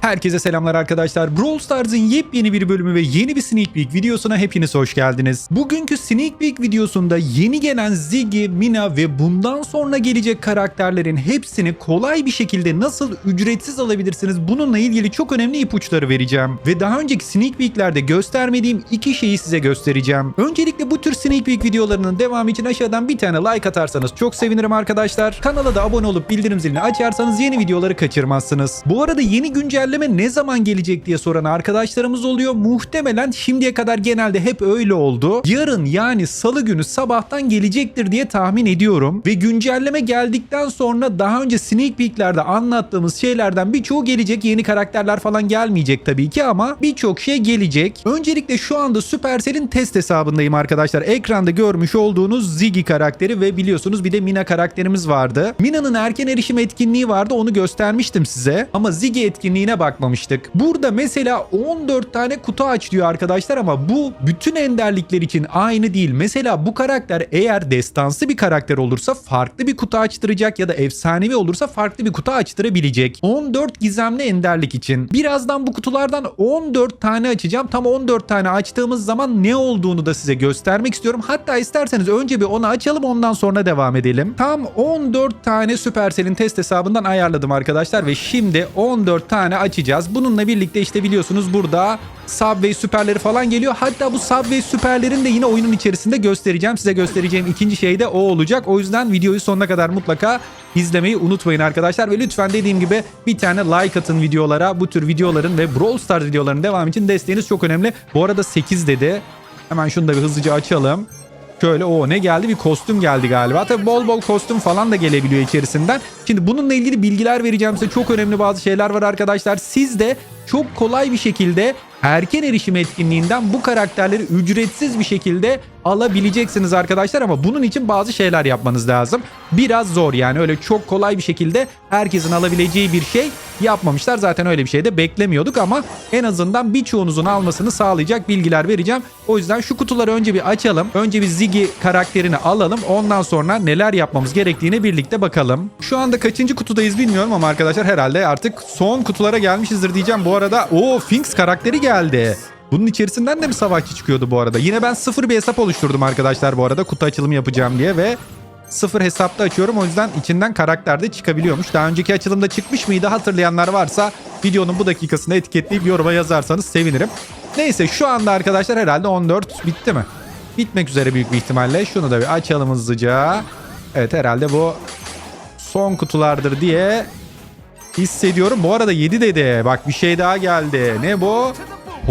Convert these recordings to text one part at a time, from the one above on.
Herkese selamlar arkadaşlar. Brawl Stars'ın yepyeni bir bölümü ve yeni bir sneak peek videosuna hepiniz hoş geldiniz. Bugünkü sneak peek videosunda yeni gelen Ziggy, Mina ve bundan sonra gelecek karakterlerin hepsini kolay bir şekilde nasıl ücretsiz alabilirsiniz bununla ilgili çok önemli ipuçları vereceğim. Ve daha önceki sneak peeklerde göstermediğim iki şeyi size göstereceğim. Öncelikle bu tür sneak peek videolarının devamı için aşağıdan bir tane like atarsanız çok sevinirim arkadaşlar. Kanala da abone olup bildirim zilini açarsanız yeni videoları kaçırmazsınız. Bu arada yeni güncelleme ne zaman gelecek diye soran arkadaşlarımız oluyor. Muhtemelen şimdiye kadar genelde hep öyle oldu. Yarın yani salı günü sabahtan gelecektir diye tahmin ediyorum. Ve güncelleme geldikten sonra daha önce sneak peeklerde anlattığımız şeylerden birçoğu gelecek. Yeni karakterler falan gelmeyecek tabii ki ama birçok şey gelecek. Öncelikle şu anda Supercell'in test hesabındayım arkadaşlar. Ekranda görmüş olduğunuz Ziggy karakteri ve biliyorsunuz bir de Mina karakterimiz vardı. Mina'nın erken erişim etkinliği vardı onu göstermiştim size. Ama Ziggy etkinliğine bakmamıştık. Burada mesela 14 tane kutu aç arkadaşlar ama bu bütün enderlikler için aynı değil. Mesela bu karakter eğer destansı bir karakter olursa farklı bir kutu açtıracak ya da efsanevi olursa farklı bir kutu açtırabilecek. 14 gizemli enderlik için. Birazdan bu kutulardan 14 tane açacağım. Tam 14 tane açtığımız zaman ne olduğunu da size göstermek istiyorum. Hatta isterseniz önce bir onu açalım ondan sonra devam edelim. Tam 14 tane Supercell'in test hesabından ayarladım arkadaşlar ve şimdi 14 tane açacağız. Bununla birlikte işte biliyorsunuz burada Subway süperleri falan geliyor. Hatta bu Subway süperlerin de yine oyunun içerisinde göstereceğim. Size göstereceğim ikinci şey de o olacak. O yüzden videoyu sonuna kadar mutlaka izlemeyi unutmayın arkadaşlar. Ve lütfen dediğim gibi bir tane like atın videolara. Bu tür videoların ve Brawl Stars videolarının devamı için desteğiniz çok önemli. Bu arada 8 dedi. Hemen şunu da bir hızlıca açalım. Şöyle o ne geldi? Bir kostüm geldi galiba. Tabi bol bol kostüm falan da gelebiliyor içerisinden. Şimdi bununla ilgili bilgiler vereceğim size. Çok önemli bazı şeyler var arkadaşlar. Siz de çok kolay bir şekilde erken erişim etkinliğinden bu karakterleri ücretsiz bir şekilde alabileceksiniz arkadaşlar ama bunun için bazı şeyler yapmanız lazım. Biraz zor yani öyle çok kolay bir şekilde herkesin alabileceği bir şey yapmamışlar. Zaten öyle bir şey de beklemiyorduk ama en azından birçoğunuzun almasını sağlayacak bilgiler vereceğim. O yüzden şu kutuları önce bir açalım. Önce bir Ziggy karakterini alalım. Ondan sonra neler yapmamız gerektiğine birlikte bakalım. Şu anda kaçıncı kutudayız bilmiyorum ama arkadaşlar herhalde artık son kutulara gelmişizdir diyeceğim. Bu arada o Finks karakteri geldi. Bunun içerisinden de mi savaşçı çıkıyordu bu arada? Yine ben sıfır bir hesap oluşturdum arkadaşlar bu arada kutu açılımı yapacağım diye ve sıfır hesapta açıyorum. O yüzden içinden karakter de çıkabiliyormuş. Daha önceki açılımda çıkmış mıydı hatırlayanlar varsa videonun bu dakikasını etiketleyip yoruma yazarsanız sevinirim. Neyse şu anda arkadaşlar herhalde 14 bitti mi? Bitmek üzere büyük bir ihtimalle. Şunu da bir açalım hızlıca. Evet herhalde bu son kutulardır diye hissediyorum. Bu arada 7 dedi. Bak bir şey daha geldi. Ne bu?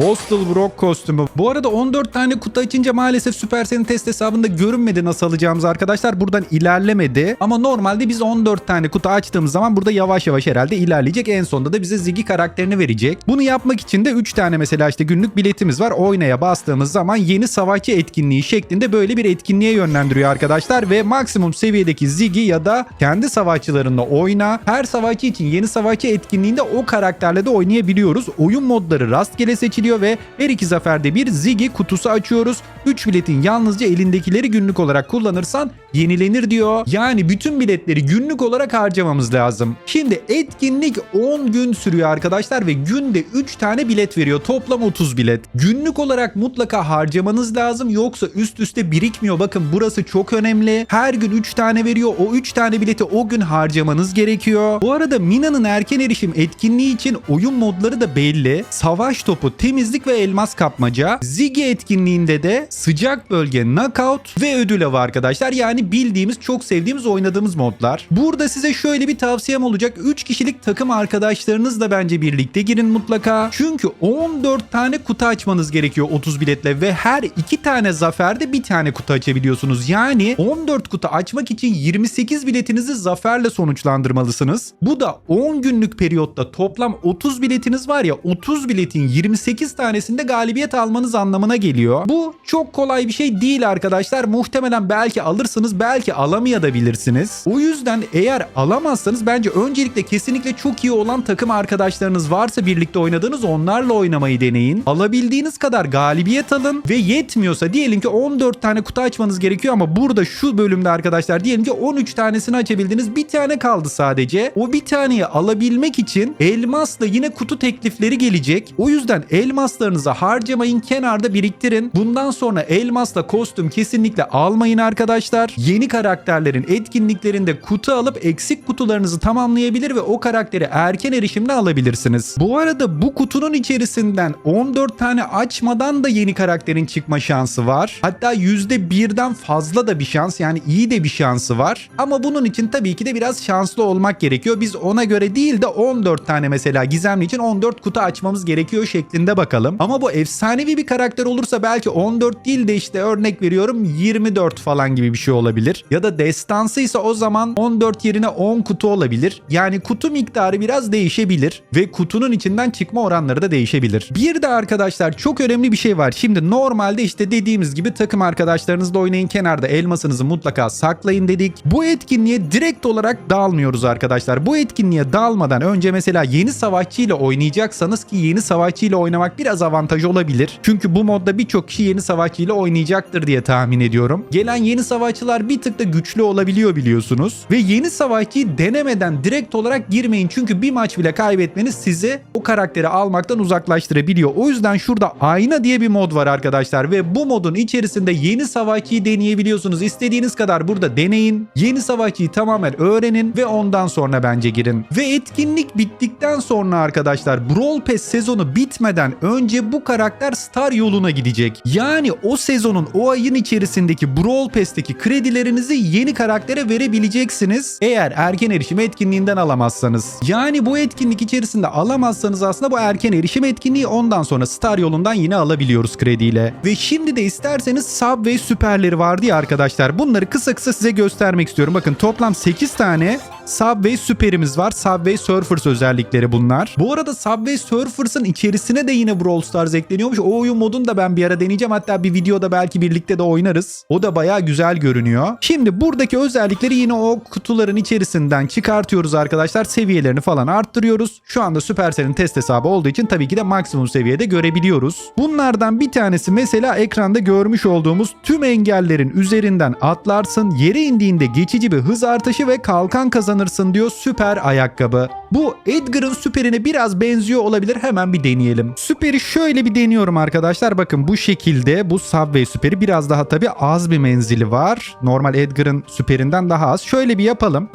Postal Brock kostümü. Bu arada 14 tane kutu açınca maalesef Supercell'in test hesabında görünmedi nasıl alacağımız arkadaşlar. Buradan ilerlemedi. Ama normalde biz 14 tane kutu açtığımız zaman burada yavaş yavaş herhalde ilerleyecek. En sonunda da bize Ziggy karakterini verecek. Bunu yapmak için de 3 tane mesela işte günlük biletimiz var. Oynaya bastığımız zaman yeni savaşçı etkinliği şeklinde böyle bir etkinliğe yönlendiriyor arkadaşlar. Ve maksimum seviyedeki Ziggy ya da kendi savaşçılarınla oyna. Her savaşçı için yeni savaşçı etkinliğinde o karakterle de oynayabiliyoruz. Oyun modları rastgele seçiliyor ve her iki zaferde bir Ziggy kutusu açıyoruz. 3 biletin yalnızca elindekileri günlük olarak kullanırsan yenilenir diyor. Yani bütün biletleri günlük olarak harcamamız lazım. Şimdi etkinlik 10 gün sürüyor arkadaşlar ve günde 3 tane bilet veriyor. Toplam 30 bilet. Günlük olarak mutlaka harcamanız lazım yoksa üst üste birikmiyor. Bakın burası çok önemli. Her gün 3 tane veriyor. O 3 tane bileti o gün harcamanız gerekiyor. Bu arada Mina'nın erken erişim etkinliği için oyun modları da belli. Savaş topu, temizlik ve elmas kapmaca. Ziggy etkinliğinde de sıcak bölge, knockout ve ödül avı arkadaşlar. Yani bildiğimiz, çok sevdiğimiz, oynadığımız modlar. Burada size şöyle bir tavsiyem olacak. 3 kişilik takım arkadaşlarınızla bence birlikte girin mutlaka. Çünkü 14 tane kutu açmanız gerekiyor 30 biletle ve her 2 tane zaferde bir tane kutu açabiliyorsunuz. Yani 14 kutu açmak için 28 biletinizi zaferle sonuçlandırmalısınız. Bu da 10 günlük periyotta toplam 30 biletiniz var ya 30 biletin 28 8 tanesinde galibiyet almanız anlamına geliyor. Bu çok kolay bir şey değil arkadaşlar. Muhtemelen belki alırsınız belki alamayabilirsiniz. O yüzden eğer alamazsanız bence öncelikle kesinlikle çok iyi olan takım arkadaşlarınız varsa birlikte oynadığınız onlarla oynamayı deneyin. Alabildiğiniz kadar galibiyet alın ve yetmiyorsa diyelim ki 14 tane kutu açmanız gerekiyor ama burada şu bölümde arkadaşlar diyelim ki 13 tanesini açabildiniz. Bir tane kaldı sadece. O bir taneyi alabilmek için elmasla yine kutu teklifleri gelecek. O yüzden elmaslarınızı harcamayın kenarda biriktirin. Bundan sonra elmasla kostüm kesinlikle almayın arkadaşlar. Yeni karakterlerin etkinliklerinde kutu alıp eksik kutularınızı tamamlayabilir ve o karakteri erken erişimle alabilirsiniz. Bu arada bu kutunun içerisinden 14 tane açmadan da yeni karakterin çıkma şansı var. Hatta %1'den fazla da bir şans yani iyi de bir şansı var. Ama bunun için tabii ki de biraz şanslı olmak gerekiyor. Biz ona göre değil de 14 tane mesela gizemli için 14 kutu açmamız gerekiyor şeklinde bakalım. Ama bu efsanevi bir karakter olursa belki 14 değil de işte örnek veriyorum 24 falan gibi bir şey olabilir. Ya da destansı ise o zaman 14 yerine 10 kutu olabilir. Yani kutu miktarı biraz değişebilir ve kutunun içinden çıkma oranları da değişebilir. Bir de arkadaşlar çok önemli bir şey var. Şimdi normalde işte dediğimiz gibi takım arkadaşlarınızla oynayın kenarda elmasınızı mutlaka saklayın dedik. Bu etkinliğe direkt olarak dalmıyoruz arkadaşlar. Bu etkinliğe dalmadan önce mesela yeni savaşçı ile oynayacaksanız ki yeni savaşçı ile oynamak biraz avantaj olabilir. Çünkü bu modda birçok kişi yeni savaşçı ile oynayacaktır diye tahmin ediyorum. Gelen yeni savaşçılar bir tık da güçlü olabiliyor biliyorsunuz. Ve yeni savaşçıyı denemeden direkt olarak girmeyin. Çünkü bir maç bile kaybetmeniz sizi o karakteri almaktan uzaklaştırabiliyor. O yüzden şurada ayna diye bir mod var arkadaşlar ve bu modun içerisinde yeni savaşçıyı deneyebiliyorsunuz. İstediğiniz kadar burada deneyin. Yeni savaşçıyı tamamen öğrenin ve ondan sonra bence girin. Ve etkinlik bittikten sonra arkadaşlar Brawl Pass sezonu bitmeden önce bu karakter Star yoluna gidecek. Yani o sezonun o ayın içerisindeki Brawl Pass'teki kredilerinizi yeni karaktere verebileceksiniz. Eğer erken erişim etkinliğinden alamazsanız. Yani bu etkinlik içerisinde alamazsanız aslında bu erken erişim etkinliği ondan sonra Star yolundan yine alabiliyoruz krediyle. Ve şimdi de isterseniz Subway süperleri vardı ya arkadaşlar. Bunları kısa kısa size göstermek istiyorum. Bakın toplam 8 tane Subway süperimiz var. Subway Surfers özellikleri bunlar. Bu arada Subway Surfers'ın içerisine de yine Brawl Stars ekleniyormuş. O oyun modunu da ben bir ara deneyeceğim. Hatta bir videoda belki birlikte de oynarız. O da bayağı güzel görünüyor. Şimdi buradaki özellikleri yine o kutuların içerisinden çıkartıyoruz arkadaşlar. Seviyelerini falan arttırıyoruz. Şu anda Supercell'in test hesabı olduğu için tabii ki de maksimum seviyede görebiliyoruz. Bunlardan bir tanesi mesela ekranda görmüş olduğumuz tüm engellerin üzerinden atlarsın. Yere indiğinde geçici bir hız artışı ve kalkan kazanırsın diyor süper ayakkabı. Bu Edgar'ın süperine biraz benziyor olabilir. Hemen bir deneyelim. Süperi şöyle bir deniyorum arkadaşlar. Bakın bu şekilde bu Subway süperi biraz daha tabii az bir menzili var. Normal Edgar'ın süperinden daha az. Şöyle bir yapalım.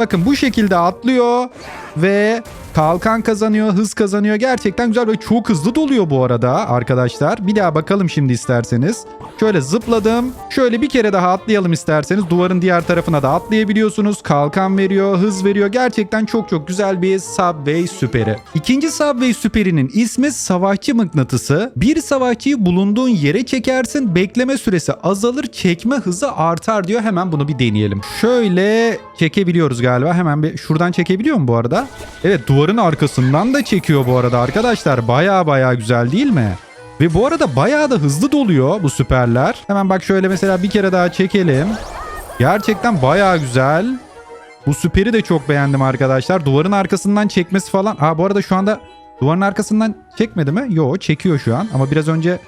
Bakın bu şekilde atlıyor ve kalkan kazanıyor, hız kazanıyor. Gerçekten güzel ve çok hızlı doluyor bu arada arkadaşlar. Bir daha bakalım şimdi isterseniz. Şöyle zıpladım. Şöyle bir kere daha atlayalım isterseniz. Duvarın diğer tarafına da atlayabiliyorsunuz. Kalkan veriyor, hız veriyor. Gerçekten çok çok güzel bir Subway süperi. İkinci Subway süperinin ismi Savaşçı Mıknatısı. Bir savaşçıyı bulunduğun yere çekersin. Bekleme süresi azalır, çekme hızı artar diyor. Hemen bunu bir deneyelim. Şöyle çekebiliyoruz galiba. Hemen bir şuradan çekebiliyor mu bu arada? Evet duvarın arkasından da çekiyor bu arada arkadaşlar. Baya baya güzel değil mi? Ve bu arada bayağı da hızlı doluyor bu süperler. Hemen bak şöyle mesela bir kere daha çekelim. Gerçekten bayağı güzel. Bu süperi de çok beğendim arkadaşlar. Duvarın arkasından çekmesi falan. Aa bu arada şu anda duvarın arkasından çekmedi mi? Yo çekiyor şu an. Ama biraz önce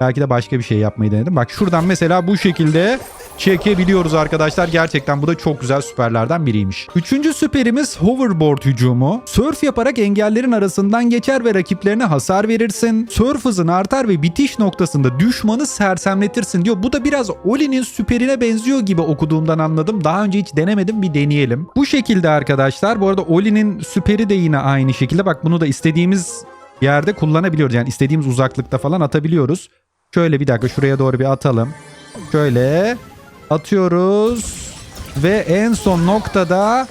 belki de başka bir şey yapmayı denedim. Bak şuradan mesela bu şekilde çekebiliyoruz arkadaşlar. Gerçekten bu da çok güzel süperlerden biriymiş. Üçüncü süperimiz hoverboard hücumu. Surf yaparak engellerin arasından geçer ve rakiplerine hasar verirsin. Surf hızın artar ve bitiş noktasında düşmanı sersemletirsin diyor. Bu da biraz Oli'nin süperine benziyor gibi okuduğumdan anladım. Daha önce hiç denemedim bir deneyelim. Bu şekilde arkadaşlar. Bu arada Oli'nin süperi de yine aynı şekilde. Bak bunu da istediğimiz yerde kullanabiliyoruz. Yani istediğimiz uzaklıkta falan atabiliyoruz. Şöyle bir dakika şuraya doğru bir atalım. Şöyle atıyoruz ve en son noktada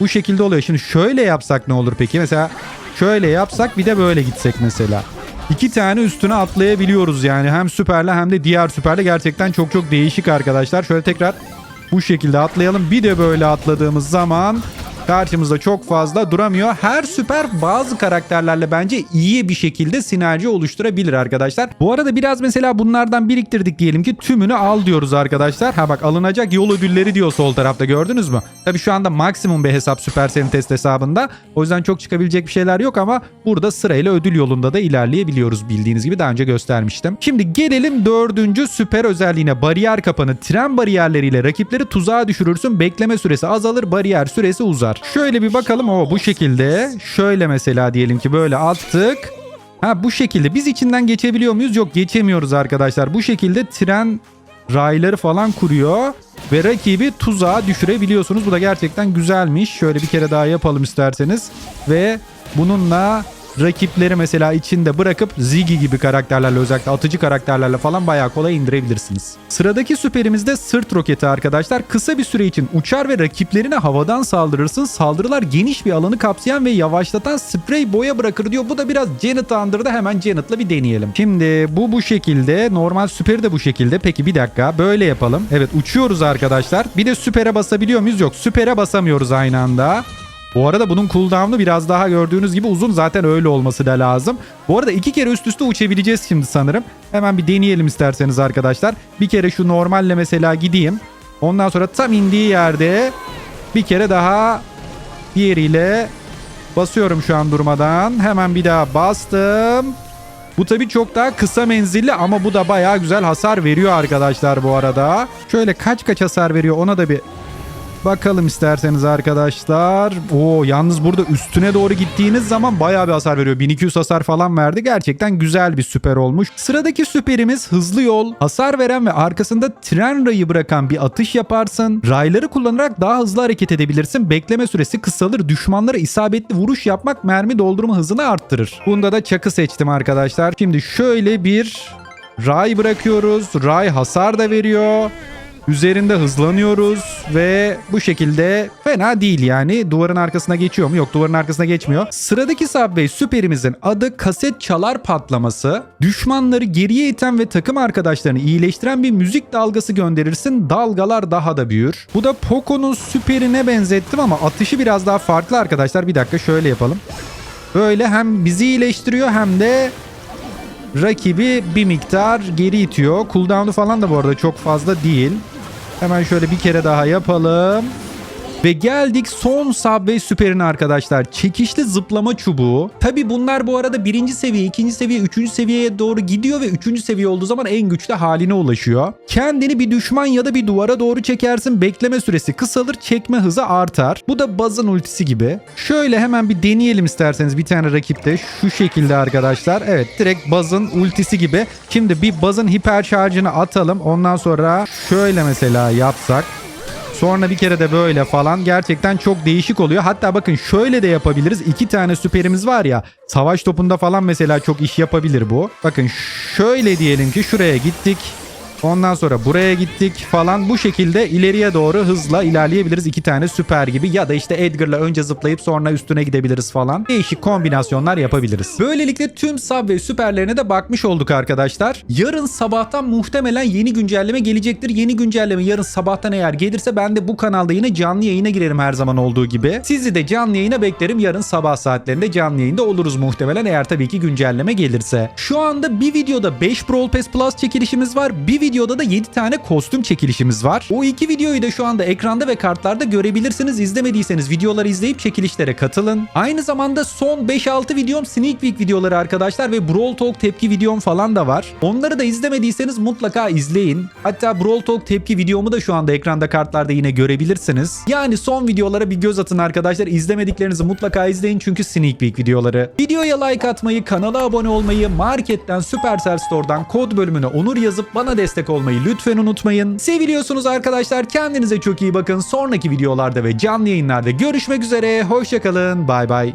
bu şekilde oluyor. Şimdi şöyle yapsak ne olur peki? Mesela şöyle yapsak bir de böyle gitsek mesela. İki tane üstüne atlayabiliyoruz yani. Hem süperle hem de diğer süperle gerçekten çok çok değişik arkadaşlar. Şöyle tekrar bu şekilde atlayalım. Bir de böyle atladığımız zaman karşımızda çok fazla duramıyor. Her süper bazı karakterlerle bence iyi bir şekilde sinerji oluşturabilir arkadaşlar. Bu arada biraz mesela bunlardan biriktirdik diyelim ki tümünü al diyoruz arkadaşlar. Ha bak alınacak yol ödülleri diyor sol tarafta gördünüz mü? Tabii şu anda maksimum bir hesap Supercell'in test hesabında. O yüzden çok çıkabilecek bir şeyler yok ama burada sırayla ödül yolunda da ilerleyebiliyoruz bildiğiniz gibi daha önce göstermiştim. Şimdi gelelim dördüncü süper özelliğine bariyer kapanı. Tren bariyerleriyle rakipleri tuzağa düşürürsün. Bekleme süresi azalır bariyer süresi uzar. Şöyle bir bakalım o bu şekilde. Şöyle mesela diyelim ki böyle attık. Ha bu şekilde biz içinden geçebiliyor muyuz? Yok geçemiyoruz arkadaşlar. Bu şekilde tren rayları falan kuruyor ve rakibi tuzağa düşürebiliyorsunuz. Bu da gerçekten güzelmiş. Şöyle bir kere daha yapalım isterseniz ve bununla rakipleri mesela içinde bırakıp Ziggy gibi karakterlerle özellikle atıcı karakterlerle falan bayağı kolay indirebilirsiniz. Sıradaki süperimiz de sırt roketi arkadaşlar. Kısa bir süre için uçar ve rakiplerine havadan saldırırsın. Saldırılar geniş bir alanı kapsayan ve yavaşlatan sprey boya bırakır diyor. Bu da biraz Janet'ı andırdı. Hemen Janet'la bir deneyelim. Şimdi bu bu şekilde. Normal süperi de bu şekilde. Peki bir dakika böyle yapalım. Evet uçuyoruz arkadaşlar. Bir de süpere basabiliyor muyuz? Yok süpere basamıyoruz aynı anda. Bu arada bunun cooldown'u biraz daha gördüğünüz gibi uzun. Zaten öyle olması da lazım. Bu arada iki kere üst üste uçabileceğiz şimdi sanırım. Hemen bir deneyelim isterseniz arkadaşlar. Bir kere şu normalle mesela gideyim. Ondan sonra tam indiği yerde bir kere daha diğeriyle basıyorum şu an durmadan. Hemen bir daha bastım. Bu tabii çok daha kısa menzilli ama bu da bayağı güzel hasar veriyor arkadaşlar bu arada. Şöyle kaç kaç hasar veriyor ona da bir Bakalım isterseniz arkadaşlar. Oo yalnız burada üstüne doğru gittiğiniz zaman bayağı bir hasar veriyor. 1200 hasar falan verdi. Gerçekten güzel bir süper olmuş. Sıradaki süperimiz hızlı yol. Hasar veren ve arkasında tren rayı bırakan bir atış yaparsın. Rayları kullanarak daha hızlı hareket edebilirsin. Bekleme süresi kısalır. Düşmanlara isabetli vuruş yapmak mermi doldurma hızını arttırır. Bunda da çakı seçtim arkadaşlar. Şimdi şöyle bir ray bırakıyoruz. Ray hasar da veriyor. Üzerinde hızlanıyoruz ve bu şekilde fena değil yani. Duvarın arkasına geçiyor mu? Yok duvarın arkasına geçmiyor. Sıradaki Subway süperimizin adı kaset çalar patlaması. Düşmanları geriye iten ve takım arkadaşlarını iyileştiren bir müzik dalgası gönderirsin. Dalgalar daha da büyür. Bu da Poco'nun süperine benzettim ama atışı biraz daha farklı arkadaşlar. Bir dakika şöyle yapalım. Böyle hem bizi iyileştiriyor hem de rakibi bir miktar geri itiyor. Cooldown'u falan da bu arada çok fazla değil. Hemen şöyle bir kere daha yapalım. Ve geldik son Subway süperine arkadaşlar. Çekişli zıplama çubuğu. Tabi bunlar bu arada birinci seviye, ikinci seviye, üçüncü seviyeye doğru gidiyor ve üçüncü seviye olduğu zaman en güçlü haline ulaşıyor. Kendini bir düşman ya da bir duvara doğru çekersin. Bekleme süresi kısalır, çekme hızı artar. Bu da Buzz'ın ultisi gibi. Şöyle hemen bir deneyelim isterseniz bir tane rakipte. Şu şekilde arkadaşlar. Evet direkt Buzz'ın ultisi gibi. Şimdi bir Buzz'ın hiper şarjını atalım. Ondan sonra şöyle mesela yapsak. Sonra bir kere de böyle falan gerçekten çok değişik oluyor. Hatta bakın şöyle de yapabiliriz. İki tane süperimiz var ya. Savaş topunda falan mesela çok iş yapabilir bu. Bakın şöyle diyelim ki şuraya gittik. Ondan sonra buraya gittik falan bu şekilde ileriye doğru hızla ilerleyebiliriz. iki tane süper gibi ya da işte Edgar'la önce zıplayıp sonra üstüne gidebiliriz falan. Değişik kombinasyonlar yapabiliriz. Böylelikle tüm Subway süperlerine de bakmış olduk arkadaşlar. Yarın sabahtan muhtemelen yeni güncelleme gelecektir. Yeni güncelleme yarın sabahtan eğer gelirse ben de bu kanalda yine canlı yayına girerim her zaman olduğu gibi. Sizi de canlı yayına beklerim. Yarın sabah saatlerinde canlı yayında oluruz muhtemelen eğer tabii ki güncelleme gelirse. Şu anda bir videoda 5 Brawl Pass Plus çekilişimiz var. Bir videoda da 7 tane kostüm çekilişimiz var. O iki videoyu da şu anda ekranda ve kartlarda görebilirsiniz. İzlemediyseniz videoları izleyip çekilişlere katılın. Aynı zamanda son 5-6 videom Sneak Peek videoları arkadaşlar ve Brawl Talk tepki videom falan da var. Onları da izlemediyseniz mutlaka izleyin. Hatta Brawl Talk tepki videomu da şu anda ekranda kartlarda yine görebilirsiniz. Yani son videolara bir göz atın arkadaşlar. İzlemediklerinizi mutlaka izleyin çünkü Sneak Peek videoları. Videoya like atmayı, kanala abone olmayı, marketten, Supercell Store'dan kod bölümüne onur yazıp bana destek olmayı lütfen unutmayın. Seviliyorsunuz arkadaşlar. Kendinize çok iyi bakın. Sonraki videolarda ve canlı yayınlarda görüşmek üzere. Hoşçakalın. Bay bay.